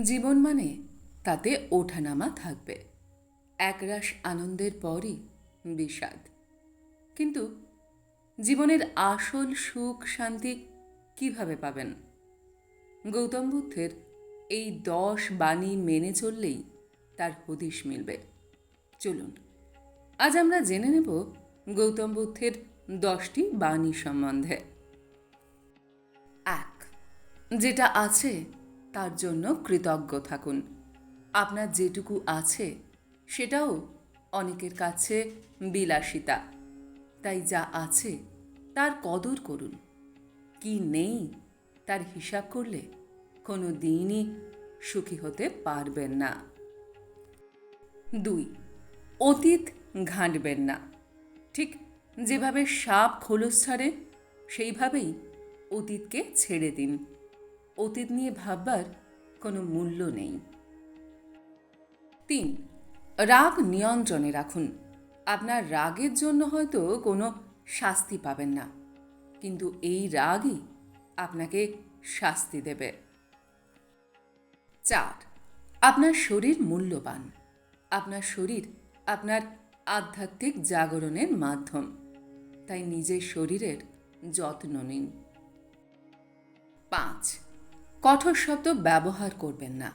জীবন মানে তাতে ওঠানামা থাকবে। একরাশ আনন্দের পরই বিষাদ। কিন্তু জীবনের আসল সুখ শান্তি কীভাবে পাবেন? গৌতম বুদ্ধের এই দশ বাণী মেনে চললেই তার হদিশ মিলবে। চলুন, আজ আমরা জেনে নেব গৌতম বুদ্ধের দশটি বাণী সম্বন্ধে। এক, যেটা আছে তার জন্য কৃতজ্ঞ থাকুন। আপনার যেটুকু আছে, সেটাও অনেকের কাছে বিলাসিতা। তাই যা আছে, তার কদর করুন। কি নেই, তার হিসাব করলে কোনো দিনই সুখী হতে পারবেন না। দুই, অতীত ঘাঁটবেন না। ঠিক যেভাবে সাপ খোলস ছাড়ে, সেইভাবেই অতীতকে ছেড়ে দিন। অতীত নিয়ে ভাববার কোনো মূল্য নেই। তিন, রাগ নিয়ন্ত্রণে রাখুন। আপনার রাগের জন্য হয়তো কোনো শাস্তি পাবেন না, কিন্তু এই রাগই আপনাকে শাস্তি দেবে। চার, আপনার শরীর মূল্যবান। আপনার শরীর আপনার আধ্যাত্মিক জাগরণের মাধ্যম, তাই নিজের শরীরের যত্ন নিন। কঠোর শব্দ ব্যবহার করবেন না।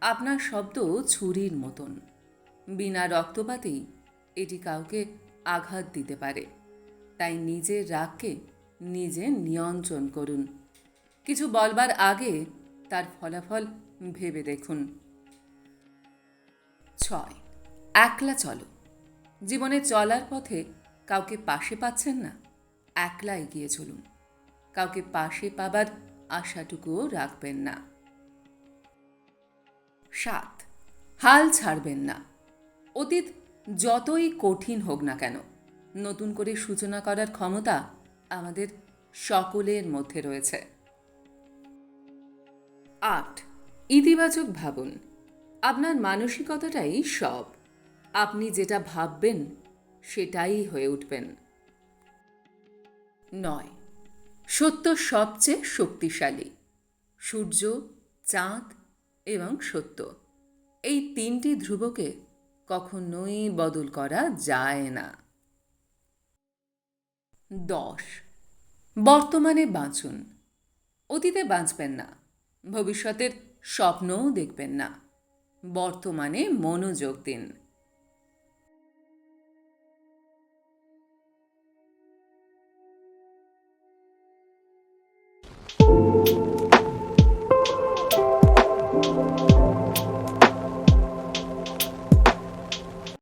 আপনার শব্দ ছুরির মতন। বিনা রক্তপাতেই এটি কাউকে আঘাত দিতে পারে। তাই নিজের রাগকে নিজে নিয়ন্ত্রণ করুন। কিছু বলবার আগে তার ফলাফল ভেবে দেখুন। ছয়, একলা চলো। জীবনে চলার পথে কাউকে পাশে পাচ্ছেন না। একলা এগিয়ে চলুন। কাউকে পাশে পাবার আশাটুকুও রাখবেন না। সাত, হাল ছাড়বেন না। অতীত যতই কঠিন হোক না কেন, নতুন করে সূচনা করার ক্ষমতা আমাদের সকলের মধ্যে রয়েছে। আট, ইতিবাচক ভাবুন। আপনার মানসিকতাটাই সব। আপনি যেটা ভাববেন সেটাই হয়ে উঠবেন। নয় সত্য সবচেয়ে শক্তিশালী। সূর্য, চাঁদ এবং সত্য। এই তিনটি ধ্রুবকে কখনোই বদল করা যায় না। দশ। বর্তমানে বাঁচুন। অতীতে বাঁচবেন না। ভবিষ্যতের স্বপ্নও দেখবেন না। বর্তমানে মনোযোগ দিন।